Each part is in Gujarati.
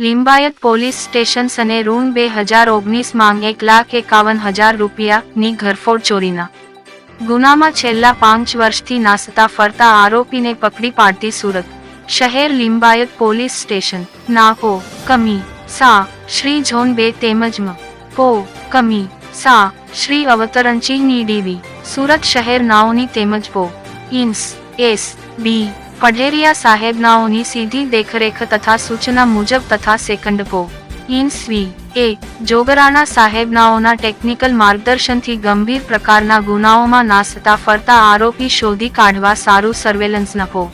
લિંબાયત પોલીસ સ્ટેશન અને ઋણ બે હજાર ઓગણીસ માંગ એક લાખ એકાવન હજાર રૂપિયાની ઘરફોડ ચોરીના ગુનામાં છેલ્લા પાંચ વર્ષથી નાસતા ફરતા આરોપીને પકડી પાડતી સુરત શહેર લિંબાયત પોલીસ સ્ટેશન. નાકો કમી, સા, શ્રી ઝોન બે તેમજ મ પો કમી, સા, શ્રી અવતરણચીની ડીવી, સુરત શહેર નાઓની તેમજ પો ઇન્સ, એસ, બી પઢેરિયા સાહેબનાઓની સીધી દેખરેખ તથા સૂચના મુજબ તથા સેકન્ડ પો ઇન્સવી એ, જોગરાણા સાહેબનાઓના ટેકનિકલ માર્ગદર્શનથી ગંભીર પ્રકારના ગુનાઓમાં નાસતા ફરતા આરોપી શોધી કાઢવા સારું સર્વેલન્સ નફો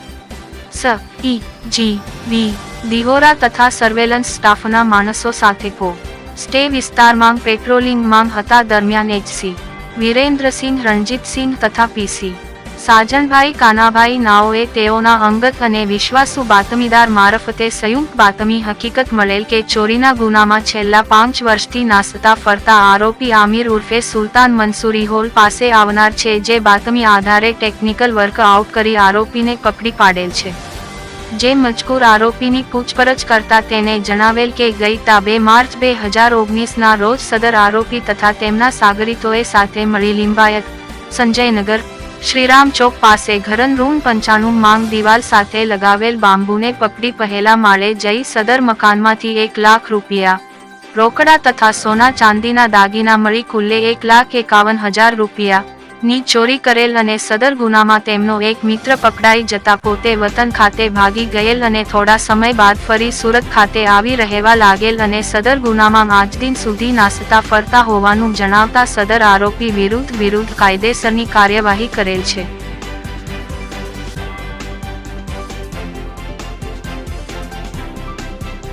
સ, ઈ, જી, વી, દિહોરા તથા સર્વેલન્સ સ્ટાફના માણસો સાથે પો. સ્ટે વિસ્તારમાં પેટ્રોલિંગમાં હતા દરમિયાન એચસી વિરેન્દ્રસિંહ, રણજીતસિંહ તથા પીસી સાજનભાઈ કાનાભાઈ નાઓએ તેઓના અંગત અને વિશ્વાસુ બાતમીદાર મારફતે સંયુક્ત બાતમી હકીકત મળેલ કે ચોરીના ગુનામાં છેલ્લા પાંચ વર્ષથી નાસતા ફરતા આરોપી આમિર ઉર્ફે સુલતાન મંસૂરી હોલ પાસે આવનાર છે જે બાતમી આધારે ટેકનિકલ વર્ક આઉટ કરી આરોપીને પકડી પાડેલ છે. જે મજકૂર આરોપીની પૂછપરછ કરતા તેને જણાવેલ કે ગઈતા બે માર્ચ બે હજાર ઓગણીસના રોજ સદર આરોપી તથા તેમના સાગરીતોએ સાથે મળી લિંબાયત, સંજયનગર શ્રીરામ ચોક પાસે ઘરન રૂમ પંચાણું માંગ દિવાલ સાથે લગાવેલ બાંબુને પકડી પહેલા માળે જઈ સદર મકાનમાંથી એક લાખ રૂપિયા રોકડા તથા સોના ચાંદીના દાગીના મળી કુલ્લે એક લાખ એકાવન હજાર રૂપિયા. ની ચોરી કરેલ અને સદર ગુનામાં તેમનો એક મિત્ર પકડાઈ જતા પોતે વતન ખાતે ભાગી ગયેલ અને થોડા સમય બાદ ફરી સુરત ખાતે આવી રહેવા લાગેલ અને સદર ગુનામાં આજ દિન સુધી નાસતા ફરતા હોવાનું જણાવતા સદર આરોપી વિરુદ્ધ વિરુદ્ધ કાયદેસરની કાર્યવાહી કરેલ છે.